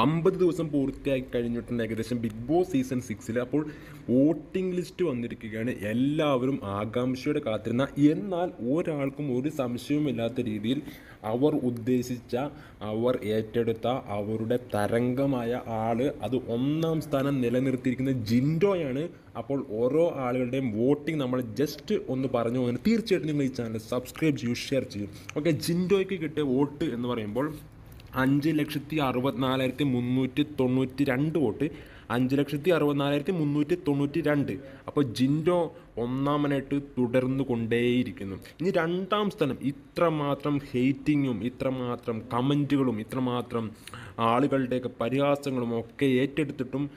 അമ്പത് ദിവസം പൂർത്തിയാക്കി കഴിഞ്ഞിട്ടുണ്ട് ഏകദേശം ബിഗ് ബോസ് സീസൺ സിക്സിൽ അപ്പോൾ വോട്ടിംഗ് ലിസ്റ്റ് വന്നിരിക്കുകയാണ്. എല്ലാവരും ആകാംക്ഷയോടെ കാത്തിരുന്ന എന്നാൽ ഒരാൾക്കും ഒരു സംശയവുമില്ലാത്ത രീതിയിൽ അവർ ഉദ്ദേശിച്ച അവർ ഏറ്റെടുത്ത അവരുടെ തരംഗമായ ആൾ അത് ഒന്നാം സ്ഥാനം നിലനിർത്തിയിരിക്കുന്ന ജിൻഡോയാണ്. അപ്പോൾ ഓരോ ആളുകളുടെയും വോട്ടിംഗ് നമ്മൾ ജസ്റ്റ് ഒന്ന് പറഞ്ഞു പോകുന്നത് തീർച്ചയായിട്ടും നിങ്ങൾ ഈ ചാനൽ സബ്സ്ക്രൈബ് ചെയ്യൂ ഷെയർ ചെയ്യൂ. ഓക്കെ ജിൻഡോയ്ക്ക് കിട്ടിയ വോട്ട് എന്ന് പറയുമ്പോൾ അഞ്ച് ലക്ഷത്തി അറുപത്തിനാലായിരത്തി മുന്നൂറ്റി തൊണ്ണൂറ്റി രണ്ട് വോട്ട്. അഞ്ച് ലക്ഷത്തി അറുപത്തിനാലായിരത്തി മുന്നൂറ്റി തൊണ്ണൂറ്റി രണ്ട്. അപ്പോൾ ജിൻഡോ ഒന്നാമനായിട്ട് തുടർന്നു കൊണ്ടേയിരിക്കുന്നു. ഇനി രണ്ടാം സ്ഥാനം ഇത്രമാത്രം ഹെയ്റ്റിങ്ങും ഇത്രമാത്രം കമന്റുകളും ഇത്രമാത്രം ആളുകളുടെയൊക്കെ പരിഹാസങ്ങളും ഒക്കെ ഏറ്റെടുത്തിട്ടും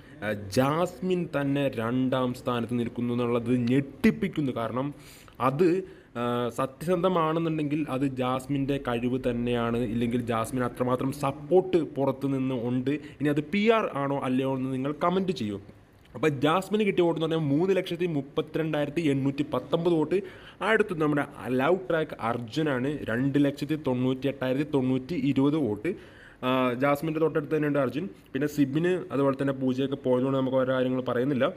ജാസ്മിൻ തന്നെ രണ്ടാം സ്ഥാനത്ത് നിൽക്കുന്നു എന്നുള്ളത് ഞെട്ടിപ്പിക്കുന്നു. കാരണം അത് സത്യസന്ധമാണെന്നുണ്ടെങ്കിൽ അത് ജാസ്മിന്റെ കഴിവ് തന്നെയാണ്. ഇല്ലെങ്കിൽ ജാസ്മിൻ അത്രമാത്രം സപ്പോർട്ട് പുറത്തു നിന്ന് ഉണ്ട്. ഇനി അത് പി ആർ ആണോ അല്ലയോ എന്ന് നിങ്ങൾ കമന്റ് ചെയ്യൂ. അപ്പോൾ ജാസ്മിന് കിട്ടിയ വോട്ട് എന്ന് പറഞ്ഞാൽ മൂന്ന് ലക്ഷത്തി മുപ്പത്തിരണ്ടായിരത്തി എണ്ണൂറ്റി പത്തൊമ്പത് വോട്ട്. അടുത്ത് നമ്മുടെ ലവ് ട്രാക്ക് അർജുനാണ് രണ്ട് ലക്ഷത്തി തൊണ്ണൂറ്റി എട്ടായിരത്തി തൊണ്ണൂറ്റി ഇരുപത് വോട്ട്. ജാസ്മിന്റെ തൊട്ടടുത്ത് തന്നെയുണ്ട് അർജുൻ. പിന്നെ സിബിന് അതുപോലെ തന്നെ പൂജയൊക്കെ പോയതുകൊണ്ട് നമുക്ക് ഓരോ കാര്യങ്ങൾ പറയുന്നില്ല.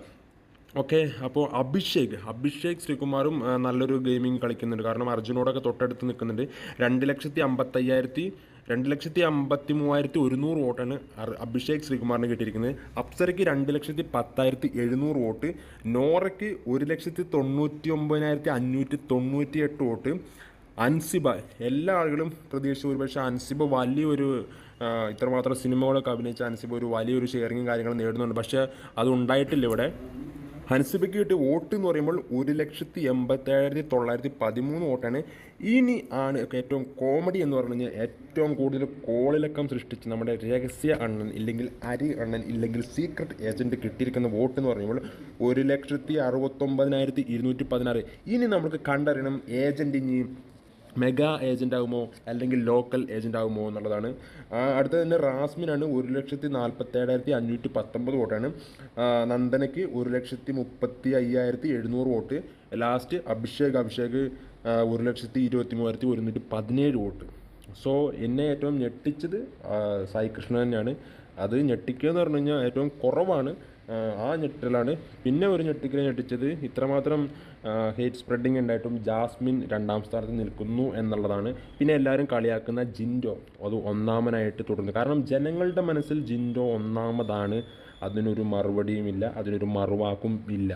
ഓക്കെ അപ്പോൾ അഭിഷേക് അഭിഷേക് ശ്രീകുമാറും നല്ലൊരു ഗെയിമിംഗ് കളിക്കുന്നുണ്ട്. കാരണം അർജുനോടൊക്കെ തൊട്ടടുത്ത് നിൽക്കുന്നുണ്ട്. രണ്ട് ലക്ഷത്തി അമ്പത്തയ്യായിരത്തി രണ്ട് ലക്ഷത്തി അമ്പത്തി മൂവായിരത്തി ഒരുന്നൂറ് വോട്ടാണ് അഭിഷേക് ശ്രീകുമാറിന് കിട്ടിയിരിക്കുന്നത്. അപ്സരയ്ക്ക് രണ്ട് ലക്ഷത്തി പത്തായിരത്തി എഴുന്നൂറ് വോട്ട് നോറയ്ക്ക് ഒരു ലക്ഷത്തി തൊണ്ണൂറ്റി ഒമ്പതിനായിരത്തി അഞ്ഞൂറ്റി തൊണ്ണൂറ്റി എട്ട് വോട്ട്. അൻസിബ എല്ലാ ആളുകളും പ്രതീക്ഷിച്ചു ഒരുപക്ഷെ അൻസിബ വലിയൊരു ഇത്രമാത്രം സിനിമകളൊക്കെ അഭിനയിച്ച അൻസിബ ഒരു വലിയൊരു ഷെയറിങ്ങും കാര്യങ്ങളും നേടുന്നുണ്ട്. പക്ഷേ അത് ഉണ്ടായിട്ടില്ല ഇവിടെ. ഹൻസിബയ്ക്ക് കിട്ടിയ വോട്ട് എന്ന് പറയുമ്പോൾ ഒരു ലക്ഷത്തി എൺപത്തേഴായിരത്തി തൊള്ളായിരത്തി പതിമൂന്ന് വോട്ടാണ്. ഇനി ആണ് ഏറ്റവും കോമഡി എന്ന് പറഞ്ഞു കഴിഞ്ഞാൽ ഏറ്റവും കൂടുതൽ കോളിലക്കം സൃഷ്ടിച്ച് നമ്മുടെ രഹസ്യ അണ്ണൻ ഇല്ലെങ്കിൽ അരി അണ്ണൻ ഇല്ലെങ്കിൽ സീക്രട്ട് ഏജന്റ് കിട്ടിയിരിക്കുന്ന വോട്ട് എന്ന് പറയുമ്പോൾ ഒരു ലക്ഷത്തി അറുപത്തൊമ്പതിനായിരത്തി ഇരുന്നൂറ്റി പതിനാറ്. ഇനി നമുക്ക് കണ്ടറിയണം ഏജന്റ് ഇനി മെഗാ ഏജന്റ് ആകുമോ അല്ലെങ്കിൽ ലോക്കൽ ഏജന്റ് ആകുമോ എന്നുള്ളതാണ് അടുത്തത് തന്നെ റാസ്മിനാണ് ഒരു ലക്ഷത്തി നാൽപ്പത്തേഴായിരത്തി അഞ്ഞൂറ്റി പത്തൊമ്പത് വോട്ടാണ് നന്ദനയ്ക്ക് ഒരു ലക്ഷത്തി മുപ്പത്തി അയ്യായിരത്തി എഴുന്നൂറ് വോട്ട്. ലാസ്റ്റ് അഭിഷേക് അഭിഷേക് ഒരു ലക്ഷത്തി ഇരുപത്തി മൂവായിരത്തി ഒരുന്നൂറ്റി പതിനേഴ് വോട്ട്. സോ എന്നെ ഏറ്റവും ഞെട്ടിച്ചത് സായി കൃഷ്ണൻ തന്നെയാണ്. അത് ഞെട്ടിക്കുക എന്ന് പറഞ്ഞു കഴിഞ്ഞാൽ ഏറ്റവും കുറവാണ്. ആ, ഞെട്ടലാണ്. പിന്നെ ഒരു ഞെട്ടിക്കൽ ഞെട്ടിച്ചത് ഇത്രമാത്രം ഹേറ്റ് സ്പ്രെഡിങ് ഉണ്ടായിട്ടും ജാസ്മിൻ രണ്ടാം സ്ഥാനത്ത് നിൽക്കുന്നു എന്നുള്ളതാണ്. പിന്നെ എല്ലാവരും കളിയാക്കുന്ന ജിൻഡോ അത് ഒന്നാമനായിട്ട് തുടർന്നു. കാരണം ജനങ്ങളുടെ മനസ്സിൽ ജിൻഡോ ഒന്നാമതാണ്. അതിനൊരു മറുപടിയുമില്ല അതിനൊരു മറുവാക്കും ഇല്ല.